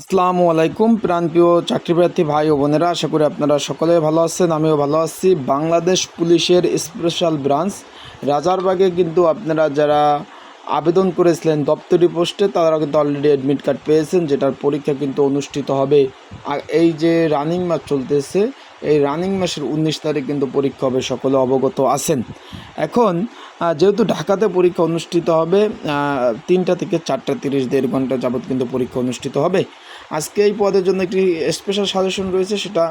আসসালামু আলাইকুম, প্রাণপ্রিয় চাকরিপ্রার্থী ভাই ও বোনেরা, আশা করি আপনারা সকলে ভালো আছেন, আমিও ভালো আছি। বাংলাদেশ পুলিশের স্পেশাল ব্রাঞ্চ রাজারবাগে কিন্তু আপনারা যারা আবেদন করেছিলেন দপ্তরি পোস্টে তারা কিন্তু অলরেডি অ্যাডমিট কার্ড পেয়েছেন, যেটার পরীক্ষা কিন্তু অনুষ্ঠিত হবে। আর এই যে রানিং মাস চলতেছে, এই রানিং মাসের উনিশ তারিখ কিন্তু পরীক্ষা হবে, সকলে অবগত আছেন। এখন যেহেতু ঢাকাতে পরীক্ষা অনুষ্ঠিত হবে তিনটা থেকে চারটা তিরিশ দেড় ঘণ্টা যাবত কিন্তু পরীক্ষা অনুষ্ঠিত হবে। আজকে এই পদের জন্য একটি স্পেশাল সাজেশন রয়েছে, সেটা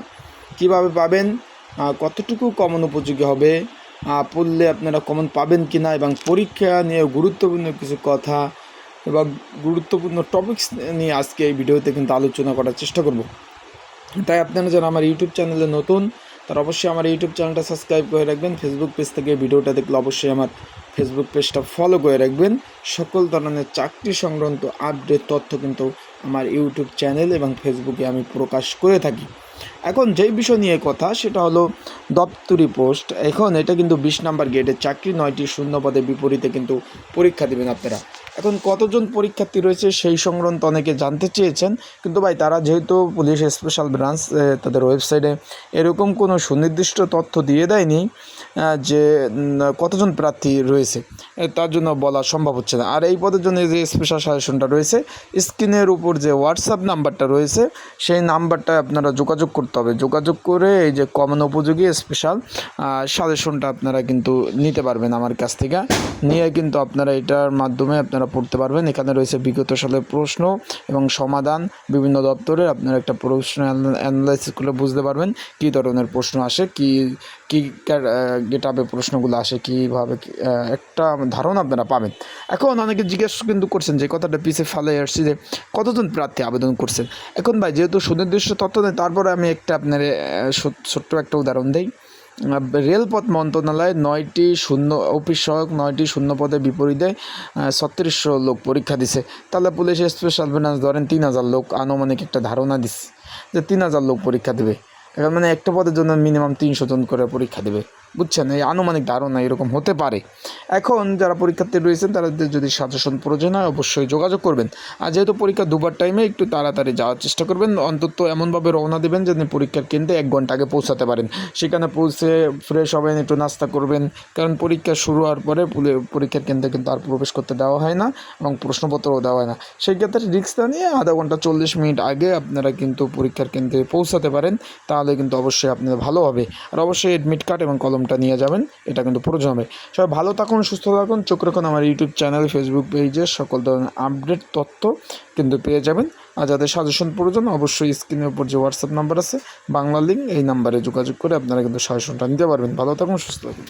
কীভাবে পাবেন কতটুকু কমন উপযোগী হবে পড়লে আপনারা কমন পাবেন কি না এবং পরীক্ষা নিয়ে গুরুত্বপূর্ণ কিছু কথা এবং গুরুত্বপূর্ণ টপিকস নিয়ে আজকে এই ভিডিওতে কিন্তু আলোচনা করার চেষ্টা করব। তাই আপনারা যারা আমার ইউটিউব চ্যানেলে নতুন, তারা অবশ্যই আমার ইউটিউব চ্যানেলটা সাবস্ক্রাইব করে রাখবেন ফেসবুক পেজ থেকে ভিডিওটা দেখলে অবশ্যই আমার ফেসবুক পেজটা ফলো করে রাখবেন। সকল ধরনের চাকরি সংক্রান্ত আপডেট তথ্য কিন্তু আমার ইউটিউব চ্যানেল এবং ফেসবুকে আমি প্রকাশ করে থাকি। এখন যেই বিষয় নিয়ে কথা, সেটা হলো দপ্তরি পোস্ট। এখন এটা কিন্তু বিশ নাম্বার গেটের চাকরি নয়টি শূন্য পদের বিপরীতে কিন্তু পরীক্ষা দেবেন আপনারা। এখন কতজন পরীক্ষার্থী রয়েছে সেই সংক্রান্ত অনেকে জানতে চেয়েছেন, কিন্তু ভাই তারা যেহেতু পুলিশ স্পেশাল ব্রাঞ্চ তাদের ওয়েবসাইটে এরকম কোনো সুনির্দিষ্ট তথ্য দিয়ে দেয়নি যে কতজন প্রার্থী রয়েছে তার জন্য বলা সম্ভব হচ্ছে না। আর এই পদের জন্য যে স্পেশাল সাজেশনটা রয়েছে স্ক্রিনের উপর যে হোয়াটসঅ্যাপ নাম্বারটা রয়েছে, সেই নাম্বারটায় আপনারা যোগাযোগ করতে হবে। যোগাযোগ করে এই যে কমন উপযোগী স্পেশাল সাজেশনটা আপনারা কিন্তু নিতে পারবেন আমার কাছ থেকে। নিয়ে কিন্তু আপনারা এটার মাধ্যমে আপনারা পড়তে পারবেন। এখানে রয়েছে বিগত সালের প্রশ্ন এবং সমাধান। বিভিন্ন দপ্তরের আপনারা একটা প্রশ্ন অ্যানালাইসিস করে বুঝতে পারবেন, কী ধরনের প্রশ্ন আসে, কি, কী গেটাবে প্রশ্নগুলো আসে কীভাবে একটা ধারণা আপনারা পাবেন। এখন অনেকে জিজ্ঞেস কিন্তু করছেন যে কথাটা পিছিয়ে ফেলে আসছি যে কতজন প্রার্থী আবেদন করছেন। এখন ভাই, যেহেতু সুনির্দিষ্ট তথ্য নেই, তারপরে আমি একটা আপনার ছোট্ট একটা উদাহরণ দিই। রেলপথ মন্ত্রণালয় নয়টি শূন্য, অফিস সহায়ক নয়টি শূন্য পদে বিপরীতে ছত্রিশশো লোক পরীক্ষা দিছে। তাহলে পুলিশ স্পেশাল ব্রাঞ্চ ধরেন তিন হাজার লোক আনুমানিক একটা ধারণা দিচ্ছে যে তিন হাজার লোক পরীক্ষা দেবে। এখন মানে একটা পদের জন্য মিনিমাম তিনশো জন করে পরীক্ষা দেবে। বুঝছেন? এই আনুমানিক ধারণা এরকম হতে পারে। এখন যারা পরীক্ষার্থী রয়েছেন, তাদের যদি সাজেশন প্রয়োজন হয়, অবশ্যই যোগাযোগ করবেন। আর যেহেতু পরীক্ষা দুবার টাইমে, একটু তাড়াতাড়ি যাওয়ার চেষ্টা করবেন। অন্তত এমনভাবে রওনা দেবেন যেন পরীক্ষার কেন্দ্রে এক ঘণ্টা আগে পৌঁছাতে পারেন। সেখানে পৌঁছে ফ্রেশ হবেন, একটু নাস্তা করবেন। কারণ পরীক্ষা শুরু হওয়ার পরে পরীক্ষার কেন্দ্রে কিন্তু আর প্রবেশ করতে দেওয়া হয় না এবং প্রশ্নপত্রও দেওয়া হয় না। সেই ক্ষেত্রে রিক্স না নিয়ে আধা ঘণ্টা চল্লিশ মিনিট আগে আপনারা কিন্তু পরীক্ষার কেন্দ্রে পৌঁছাতে পারেন। তাহলে কিন্তু অবশ্যই আপনাদের ভালো হবে। আর অবশ্যই অ্যাডমিট কার্ড এবং কলমটা নিয়ে যাবেন, এটা কিন্তু প্রয়োজন হবে সবাই ভালো থাকুন, সুস্থ থাকুন, চোখ রাখুন আমার ইউটিউব চ্যানেল ফেসবুক পেজে সকল ধরনের আপডেট তথ্য কিন্তু পেয়ে যাবেন। আর যাদের সাজেশন প্রয়োজন, অবশ্যই স্ক্রিনের উপর যে হোয়াটসঅ্যাপ নাম্বার আছে, বাংলা লিঙ্ক এই নাম্বারে যোগাযোগ করে আপনারা কিন্তু সাজেশনটা নিতে পারবেন। ভালো থাকুন, সুস্থ থাকুন।